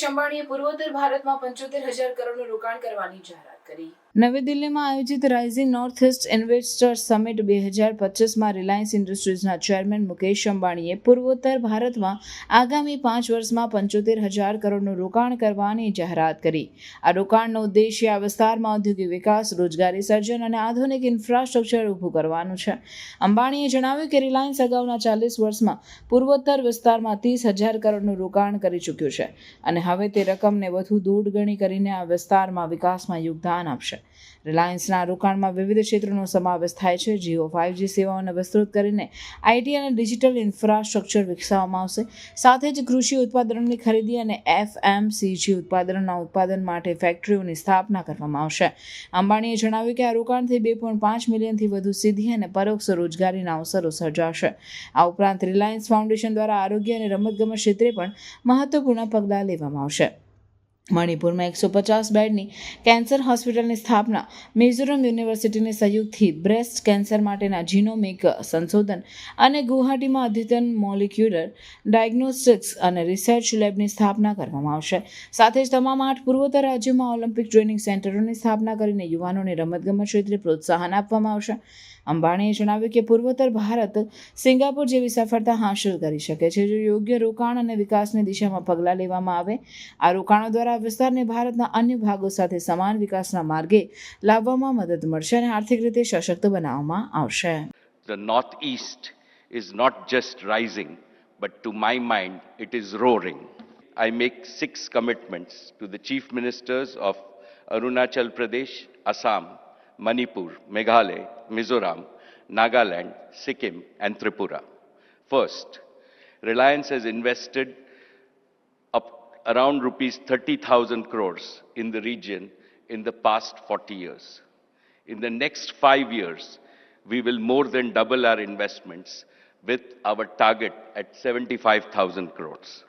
મુકેશ અંબાણીએ પૂર્વોત્તર ભારતમાં પંચોતેર હજાર કરોડનું રોકાણ કરવાની જાહેરાત કરી. નવી દિલ્હીમાં આયોજિત rising north east investor summit બે હજાર પચીસમાં રિલાયન્સ ઇન્ડસ્ટ્રીઝના ચેરમેન મુકેશ અંબાણીએ પૂર્વોત્તર ભારતમાં આગામી પાંચ વર્ષમાં પંચોતેર હજાર કરોડનું રોકાણ કરવાની જાહેરાત કરી. આ રોકાણનો ઉદ્દેશ્ય આ વિસ્તારમાં ઔદ્યોગિક વિકાસ, રોજગારી સર્જન અને આધુનિક ઇન્ફ્રાસ્ટ્રક્ચર ઊભું કરવાનું છે. અંબાણીએ જણાવ્યું કે રિલાયન્સ અગાઉના ચાલીસ વર્ષમાં પૂર્વોત્તર વિસ્તારમાં ત્રીસ હજાર કરોડનું રોકાણ કરી ચૂક્યું છે અને હવે તે રકમને વધુ દોઢ ગણી કરીને આ વિસ્તારમાં વિકાસમાં યોગદાન આપશે. રિલાયન્સના રોકાણમાં વિવિધ ક્ષેત્રોનો સમાવેશ થાય છે. જીઓ ફાઇવજી સેવાઓને વિસ્તૃત કરીને આઈટી અને ડિજિટલ ઇન્ફ્રાસ્ટ્રક્ચર વિકસાવવામાં આવશે. સાથે જ કૃષિ ઉત્પાદનની ખરીદી અને એફએમસીજી ઉત્પાદનના ઉત્પાદન માટે ફેક્ટરીઓની સ્થાપના કરવામાં આવશે. અંબાણીએ જણાવ્યું કે આ રોકાણથી બે પોઈન્ટ પાંચ મિલિયનથી વધુ સીધી અને પરોક્ષ રોજગારીના અવસરો સર્જાશે. આ ઉપરાંત રિલાયન્સ ફાઉન્ડેશન દ્વારા આરોગ્ય અને રમતગમત ક્ષેત્રે પણ મહત્વપૂર્ણ પગલાં લેવામાં આવશે મણિપુરમાં એકસો પચાસ બેડની કેન્સર હોસ્પિટલની સ્થાપના મિઝોરમ યુનિવર્સિટીની સહયોગથી બ્રેસ્ટ કેન્સર માટેના જીનોમિક સંશોધન અને ગુવાહાટીમાં અદ્યતન મોલિક્યુલર ડાયગ્નોસ્ટિક્સ અને રિસર્ચ લેબની સ્થાપના કરવામાં આવશે. સાથે જ તમામ આઠ પૂર્વોત્તર રાજ્યોમાં ઓલિમ્પિક ટ્રેનિંગ સેન્ટરોની સ્થાપના કરીને યુવાનોને રમતગમત ક્ષેત્રે પ્રોત્સાહન આપવામાં આવશે. અંબાણીએ જણાવ્યું કે પૂર્વોત્તર ભારત સિંગાપુર જેવી સફળતા હાંસલ કરી શકે છે. જો યોગ્ય રોકાણ અને વિકાસની દિશામાં પગલાં લેવામાં આવે, આ રોકાણો દ્વારા વિસ્તારને ભારતના અન્ય ભાગો સાથે સમાન વિકાસના માર્ગે લાવવામાં મદદ મળશે અને આર્થિક રીતે સશક્ત બનાવવામાં આવશે The Northeast is not just rising, but to my mind, it is roaring. I make six commitments to the chief ministers of Arunachal Pradesh, Assam, Manipur, Meghalaya, Mizoram, Nagaland, Sikkim, and Tripura. First, Reliance has invested up around rupees 30,000 crores in the region in the past 40 years. In the next five years, we will more than double our investments with our target at 75,000 crores.